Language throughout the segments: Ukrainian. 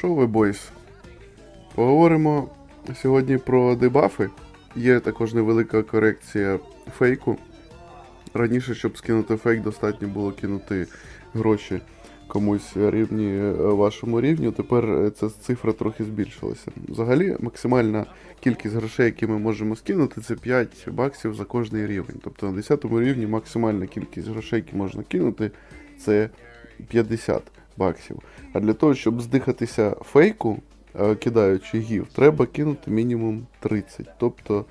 Шо ви, бойс? Поговоримо сьогодні про дебафи. Є також невелика корекція фейку. Раніше, щоб скинути фейк, достатньо було кинути гроші комусь рівні е, вашому рівню. Тепер е, ця цифра трохи збільшилася. Взагалі, максимальна кількість грошей, які ми можемо скинути, це 5 баксів за кожний рівень. Тобто на 10 рівні максимальна кількість грошей, які можна кинути, це 50 баксів. А для того, щоб здихатися фейку, е, кидаючи гів, треба кинути мінімум 30. Тобто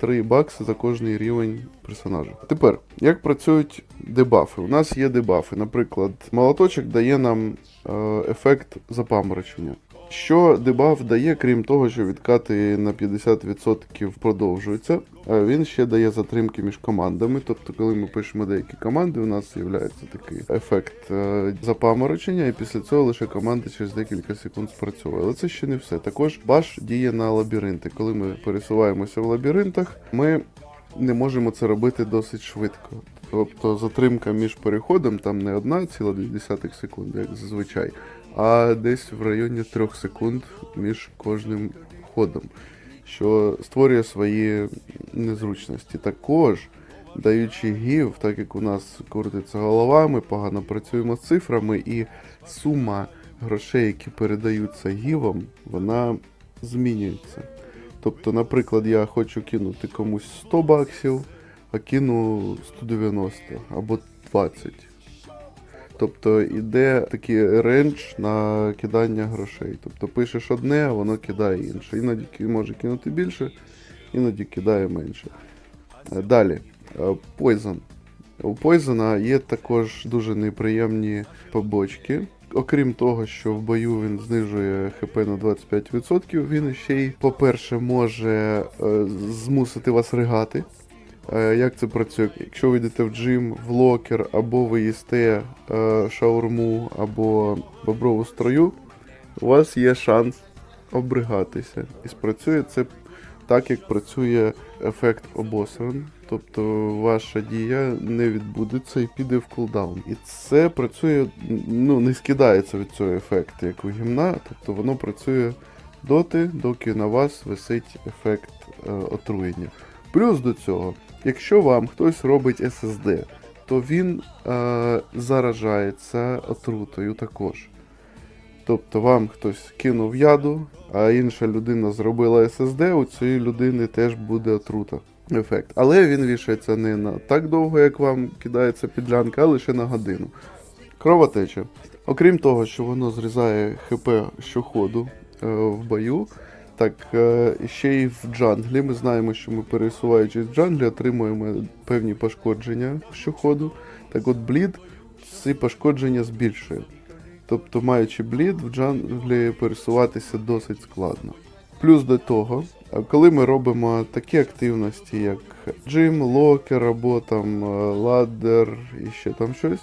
3 бакси за кожний рівень персонажа. Тепер, як працюють дебафи? У нас є дебафи. Наприклад, молоточок дає нам е, ефект запаморочення. Що дебаф дає, крім того, що відкати на 50% продовжуються, він ще дає затримки між командами. Тобто, коли ми пишемо деякі команди, у нас з'являється такий ефект е, запаморочення, і після цього лише команда через декілька секунд спрацьовує. Але це ще не все. Також баш діє на лабіринти. Коли ми пересуваємося в лабіринтах, ми не можемо це робити досить швидко. Тобто затримка між переходом там не 1,2 секунди, як зазвичай, а десь в районі 3 секунд між кожним ходом, що створює свої незручності. Також, даючи гів, так як у нас крутиться голова, ми погано працюємо з цифрами, і сума грошей, які передаються гівом, вона змінюється. Тобто, наприклад, я хочу кинути комусь 100 баксів, а кину 190 або 20. Тобто йде такий рендж на кидання грошей. Тобто пишеш одне, а воно кидає інше. Іноді може кинути більше, іноді кидає менше. Е, Далі. е, Poison. У Poison є також дуже неприємні побочки. Окрім того, що в бою він знижує ХП на 25%, він ще й, по-перше, може е, змусити вас ригати. Е, Як це працює? Якщо ви йдете в джим, в локер, або ви їсте е, шаурму, або боброву строю, у вас є шанс обригатися. І спрацює це так, як працює ефект обосран. Тобто ваша дія не відбудеться і піде в кулдаун. І це працює, ну, не скидається від цього ефекту, як у гімна, тобто воно працює доти, доки на вас висить ефект е, отруєння. Плюс до цього, якщо вам хтось робить SSD, то він е, заражається отрутою також. Тобто вам хтось кинув яду, а інша людина зробила SSD, у цієї людини теж буде отрута. Ефект. Але він вішається не на так довго, як вам кидається підлянка, а лише на годину. Кровотеча. Окрім того, що воно зрізає ХП щоходу е, в бою, так е, ще й в джанглі. Ми знаємо, що ми пересуваючись в джанглі, отримуємо певні пошкодження щоходу. Так от блід ці пошкодження збільшує. Тобто, маючи блід, в джанглі пересуватися досить складно. Плюс до того, коли ми робимо такі активності, як джим, локер або там е, ладдер і ще там щось,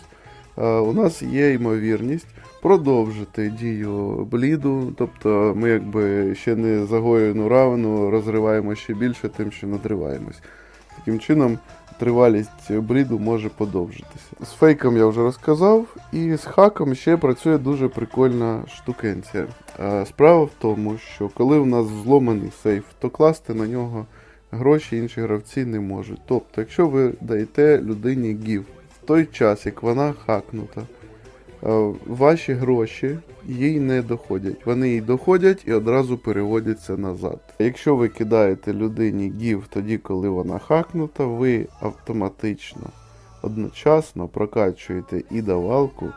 у нас є ймовірність продовжити дію бліду. Тобто ми якби ще не загоєну равну розриваємо ще більше, тим, що надриваємось. Таким чином, тривалість бліду може подовжитися. З фейком я вже розказав, і з хаком ще працює дуже прикольна штукенція. Е, Справа в тому, що коли у нас зломаний сейф, то класти на нього гроші інші гравці не можуть. Тобто, якщо ви даєте людині гів той час, як вона хакнута, е, ваші гроші їй не доходять. Вони їй доходять і одразу переводяться назад. Якщо ви кидаєте людині гів тоді, коли вона хакнута, ви автоматично одночасно прокачуєте і давалку,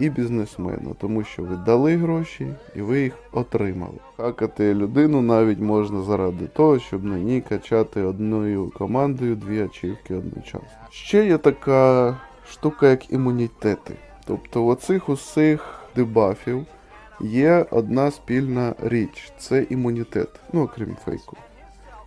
і бізнесмена, тому що ви дали гроші і ви їх отримали. Хакати людину навіть можна заради того, щоб на ній качати одною командою дві ачівки одночасно. Ще є така штука, як імунітети. Тобто, в оцих усіх дебафів є одна спільна річ це імунітет, ну окрім фейку.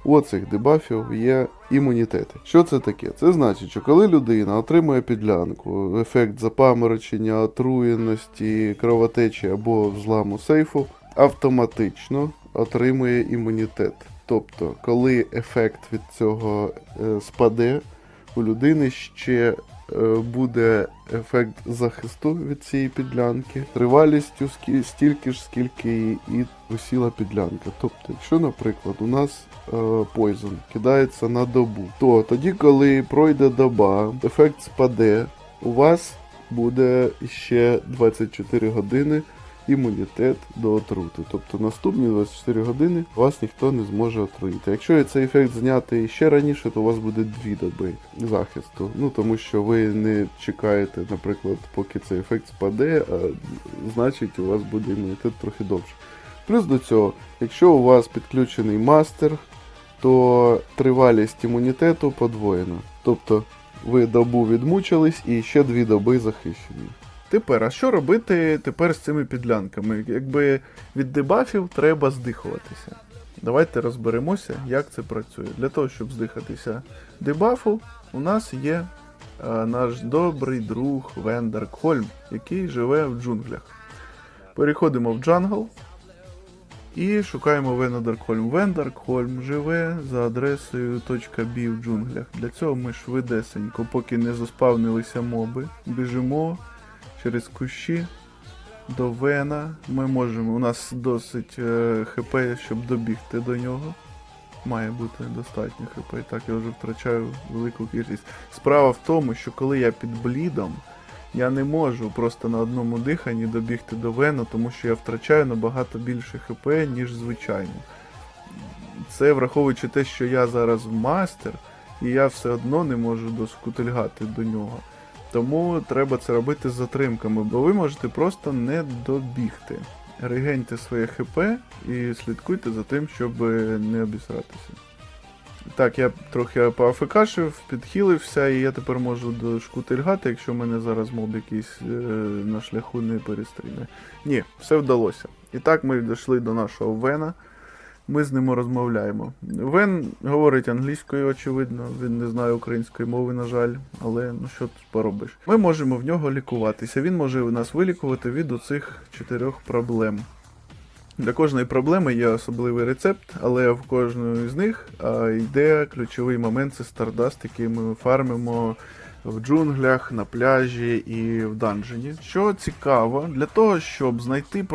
У цих дебафів є імунітети. Що це таке? Це значить, що коли людина отримує підлянку, ефект запаморочення, отруєності, кровотечі або взламу сейфу, автоматично отримує імунітет. Тобто, коли ефект від цього е, спаде, у людини ще буде ефект захисту від цієї підлянки, тривалістю стільки ж, скільки і висіла підлянка. Тобто, якщо, наприклад, у нас пойзон Poison кидається на добу, то тоді, коли пройде доба, ефект спаде, у вас буде ще 24 години імунітет до отрути. Тобто наступні 24 години вас ніхто не зможе отруїти. Якщо цей ефект зняти ще раніше, то у вас буде дві доби захисту. Ну тому що ви не чекаєте, наприклад, поки цей ефект спаде, а значить у вас буде імунітет трохи довше. Плюс до цього, якщо у вас підключений мастер, то тривалість імунітету подвоєна. Тобто ви добу відмучились і ще дві доби захищені. Тепер, а що робити тепер з цими підлянками? Якби від дебафів треба здихуватися. Давайте розберемося, як це працює. Для того, щоб здихатися дебафу, у нас є е, наш добрий друг Вендер Хольм, який живе в джунглях. Переходимо в джангл і шукаємо Венедеркхольм. Вендеркхольм живе за адресою .b в джунглях. Для цього ми швидесенько, поки не заспавнилися моби, біжимо через кущі до Вена. Ми можемо. У нас досить е, хп, щоб добігти до нього. Має бути достатньо хп. Так я вже втрачаю велику кількість. Справа в тому, що коли я під блідом, я не можу просто на одному диханні добігти до Вена, тому що я втрачаю набагато більше хп, ніж звичайно. Це враховуючи те, що я зараз мастер, і я все одно не можу доскутильгати до нього. Тому треба це робити з затримками, бо ви можете просто не добігти. Регеньте своє ХП і слідкуйте за тим, щоб не обісратися. Так, я трохи поафекашив, підхилився, і я тепер можу дошкутильгати, якщо мене зараз моб якийсь е, на шляху не перестріне. Ні, все вдалося. І так ми дійшли до нашого Вена. Ми з ним розмовляємо. Вен говорить англійською, очевидно, він не знає української мови, на жаль, але ну що тут поробиш. Ми можемо в нього лікуватися. Він може нас вилікувати від оцих чотирьох проблем. Для кожної проблеми є особливий рецепт, але в кожної з них а, йде ключовий момент це стардаст, який ми фармимо в джунглях, на пляжі і в данжені. Що цікаво, для того, щоб знайти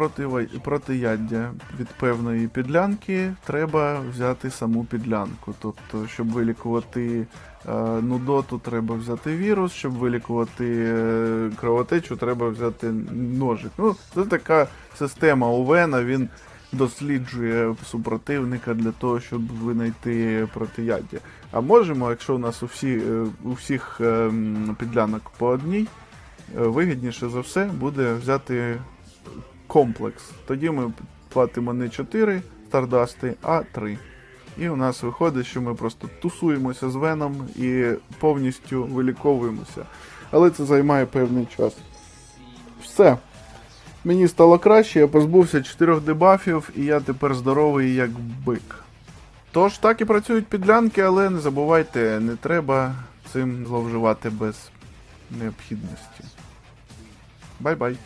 протияддя від певної підлянки, треба взяти саму підлянку. Тобто, щоб вилікувати е, нудоту, треба взяти вірус, щоб вилікувати е, кровотечу, треба взяти ножик. Ну, це така система у Вена, він досліджує супротивника для того, щоб винайти протияддя. А можемо, якщо у нас у, всі, е, у всіх ем, підлянок по одній, е, вигідніше за все буде взяти комплекс. Тоді ми платимо не 4 стардасти, а 3. І у нас виходить, що ми просто тусуємося з веном і повністю виліковуємося. Але це займає певний час. Все. Мені стало краще, я позбувся 4 дебафів, і я тепер здоровий як бик. Тож так і працюють підлянки, але не забувайте, не треба цим зловживати без необхідності. Бай-бай.